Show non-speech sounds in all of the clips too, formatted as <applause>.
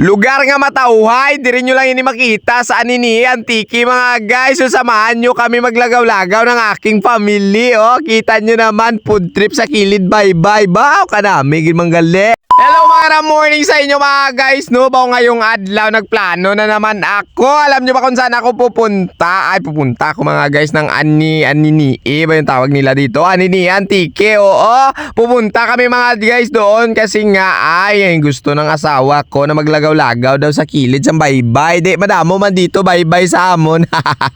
Lugar nga matauhay, di rin nyo lang ini makita sa anini antiki mga guys. So samahan nyo kami maglagaw-lagaw ng aking family. Oh, kita nyo naman food trip sa kilid. Bye-bye. Bao ka namin, manggali. Hello mga morning sa inyo mga guys. No Bao ngayong adlaw nagplano na naman ako. Alam nyo ba kung saan ako pupunta? Ay pupunta ako mga guys ng Ani Anini ba yung tawag nila dito? Anini Antique oo. Pupunta kami mga guys doon. Kasi nga ay gusto ng asawa ko Na maglagaw-lagaw daw sa kilid sa baybay Di madamo man dito baybay sa amon.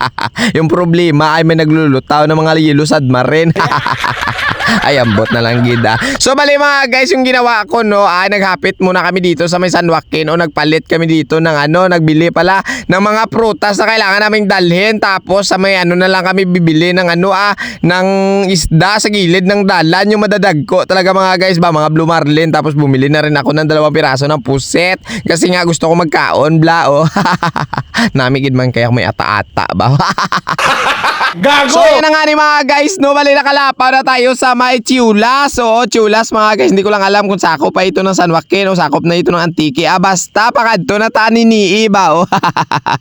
<laughs> Yung problema ay may naglulutaw ng mga lilusad marin <laughs> <laughs> ay, ambot na lang gida. So, bali mga guys, yung ginawa ko, no, ay naghapit muna kami dito sa may San Joaquin o nagpalit kami dito ng ano, nagbili pala ng mga prutas na kailangan naming dalhin. Tapos, sa may ano na lang kami bibili ng ano, ah, ng isda sa gilid ng dalan, yung madadagko talaga mga guys ba, mga blue marlin. Tapos, bumili na rin ako ng dalawang piraso ng puset. Kasi nga gusto ko magkaon, bla, oh. <laughs> Namigid man kaya may ata-ata ba? <laughs> Gago! So yun na nga ni mga guys, no, bali nakalapaw na tayo sa may Chiulas. So Chiulas mga guys, hindi ko lang alam kung sakop pa ito ng San Joaquin o sakop na ito ng Antique. Ah, basta pakadto na tani ni Iba. Oh.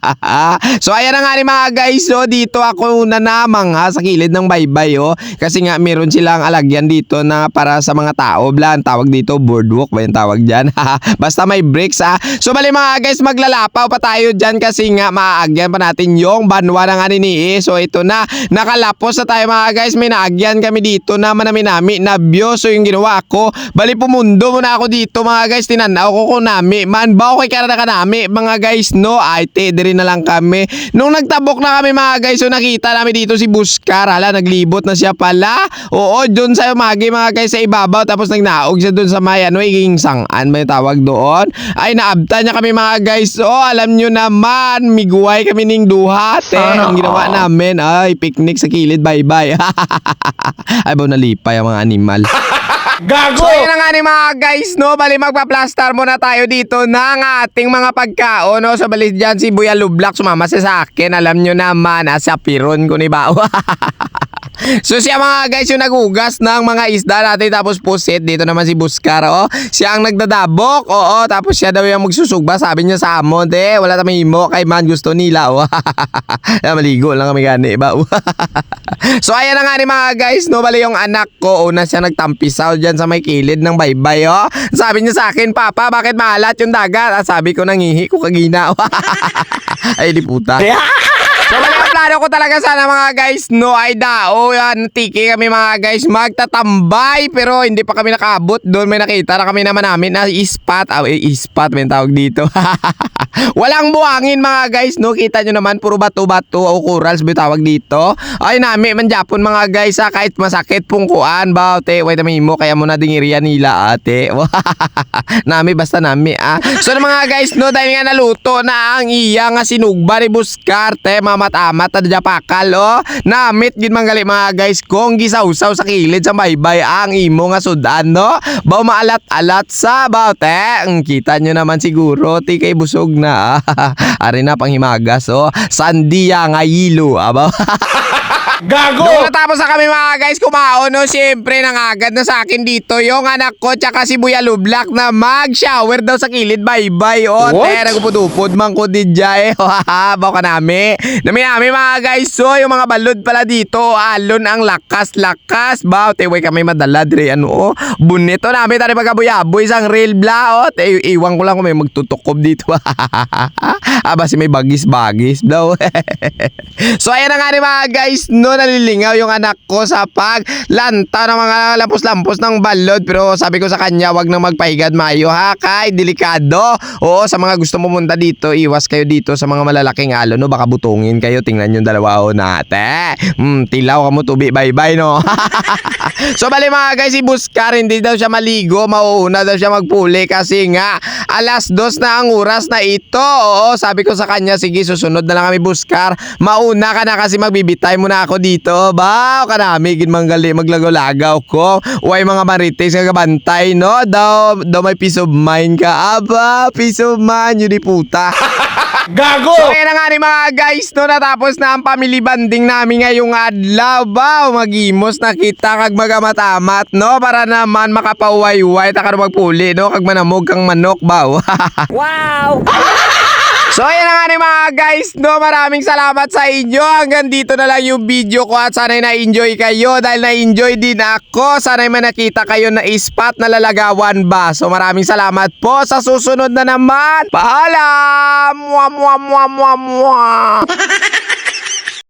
<laughs> so ayan na nga ni mga guys, so dito ako na namang ha, sa kilid ng baybay oh. Kasi nga meron silang alagyan dito na para sa mga tao. Blan, tawag dito boardwalk ba yung tawag dyan? <laughs> basta may bricks ah. So bali mga guys, maglalapaw pa tayo dyan kasi nga maagyan pa natin yung banwa ng anini. So ito na, nakalapos na tayo mga guys. May naagyan kami dito na manami-nami na view. So yung ginawa ko, bali pumundo muna ako dito mga guys. Tinanaw ko kung nami. Man ba okay ka na ka nami mga guys no? Ay te, diri na lang kami. Nung nagtabok na kami mga guys, so nakita namin dito si Buskar. Hala, naglibot na siya pala. Oo, dun sa umagi mga guys sa ibabaw. Tapos nagnaog siya dun sa may ano, iging sangan ba yung tawag doon? Ay, naabta niya kami mga guys. So, alam nyo naman, miguway kami ning duha. Te, ang ginawa namin, ay, picnic sa kilid, bye-bye. <laughs> ay, ba nalipay ang mga animal. <laughs> Gago! So yun na nga ni mga guys no Bali magpa-plaster muna tayo dito ng ating mga pagkaon no So bali dyan si Buya Lublak sumama sa akin Alam nyo naman ah, sa piron ko ni Bao <laughs> So siya mga guys yung naghugas ng mga isda natin. Tapos pusit. Dito naman si Buskar oh. Siya ang nagdadabok. Oo tapos siya daw yung magsusugba. Sabi niya sa amon eh wala tayong imo. Kay man gusto nila. <laughs> Oh. Maligo lang kami gani ba <laughs> So ayan na nga ni mga guys no? Bali yung anak ko una siya nagtampisaw dyan sa may kilid ng baybay oh. Sabi niya sa akin papa bakit maalat yung dagat? Ah, sabi ko nangihi ko kagina. <laughs> Ay di puta. So plano ko talaga sana mga guys. No ay dao yan tiki kami mga guys. Magtatambay pero hindi pa kami nakabot doon may nakita na kami naman namin na ispat. Ah eh, ispat may tawag dito. <laughs> Walang buhangin mga guys. No kita nyo naman puro bato-bato o corals may tawag dito. Ay nami man Japon mga guys ha kahit masakit pong kuan ba te wait a mo kaya mo na dingirian nila ate. <laughs> Nami basta nami ah. So mga guys no dahil nga naluto na ang iya nga sinugba ni Buskarte mamat-amat at japakal oh. Namit gid manggali mga guys kung gisawsaw sa kilid sa baybay ang imo nga sudan no? Baw maalat-alat sa baute ang kita nyo naman siguro ti kay busog na. <laughs> Ari na panghimagas oh. Sandiya nga yilo aba <laughs> Gago! Nung natapos na kami mga guys kumaon, no, siyempre nangagad na sa akin dito yung anak ko tsaka si Buya Lublak na mag-shower daw sa kilid. Bye-bye. O, What? te, nagupod-upod man ko din dya eh. <laughs> Haha, ka nami. Nami nami mga guys. So, yung mga balod pala dito, alon ang lakas-lakas. Ba, te, way kami madala dire. Ano, oh. Bunito namin tari pagkabuyaboy isang real bla. O, te, iwan ko lang kung may magtutukob dito. <laughs> Aba, si may bagis-bagis daw. <laughs> so, ayan na nga ni mga guys, no, nalilingaw yung anak ko sa paglanta ng mga lampos-lampos ng balod. Pero sabi ko sa kanya, wag na magpahigad mayo ha, kay delikado. Oo, sa mga gusto pumunta dito, iwas kayo dito sa mga malalaking alon, no, baka butungin kayo. Tingnan yung dalawa o nate. Hmm, tilaw ka mo tubi, bye-bye, no. <laughs> so, bali mga guys, si Buskar, hindi daw siya maligo, mauuna daw siya magpuli kasi nga, alas dos na ang oras na ito. Oo, sabi sabi ko sa kanya, sige susunod na lang kami buskar. Mauna ka na kasi magbibitay muna ako dito. Ba, ka nami gin manggali maglagaw-lagaw ko. Uy mga marites nga bantay no. Daw daw may peace of mind ka. Aba, peace of mind yun di puta. <laughs> Gago! So ayan na nga ni mga guys no natapos na ang family banding namin ngayong adlaw ba magimos na kita kag magamatamat no para naman makapauway-way ta karo magpuli no kag manamog kang manok ba <laughs> Wow! <laughs> So ayan na nga ni mga guys no maraming salamat sa inyo. Hanggang dito na lang yung video ko at sana'y na-enjoy kayo. Dahil na-enjoy din ako sana'y may nakita kayo na spot na lalagawan ba? So maraming salamat po. Sa susunod na naman paalam! Mwa mwa mwa mwa mwa <laughs>